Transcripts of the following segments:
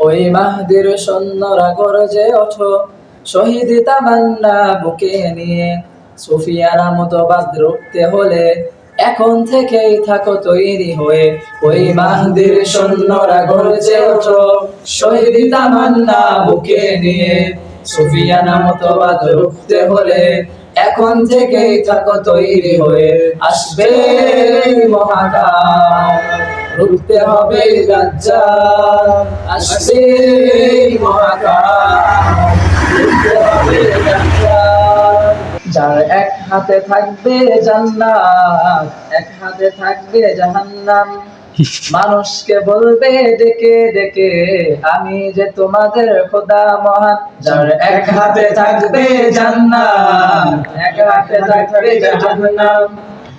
ওই মাহদির সৈন্যরা গরজে ওঠো। শহীদ তামান্না বুকে নিয়ে সুফিয়ানা মতবাদ রুখতে হলে এখন থেকেই থাকো তৈরি হয়ে। ওই মাহদির সৈন্যরা গরজে ওঠো। শহীদ তামান্না বুকে নিয়ে সুফিয়ানা মতবাদ রুখতে হলে এখন থেকেই থাকো তৈরি হয়ে। আসবে মহাকাল। হবে যার এক হাতে থাকবে এক হাতে থাকবে জাহান্নাম। মানুষকে বলবে, ডেকে ডেকে, আমি যে তোমাদের খোদা মহান। যার এক হাতে থাকবে জান্নাত, এক হাতে থাকবে জাহান্নাম।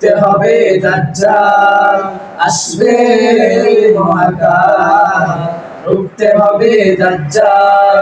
রুখতে হবে দাজ্জাল। আসবে মহাকাল। রুখতে হবে দাজ্জাল।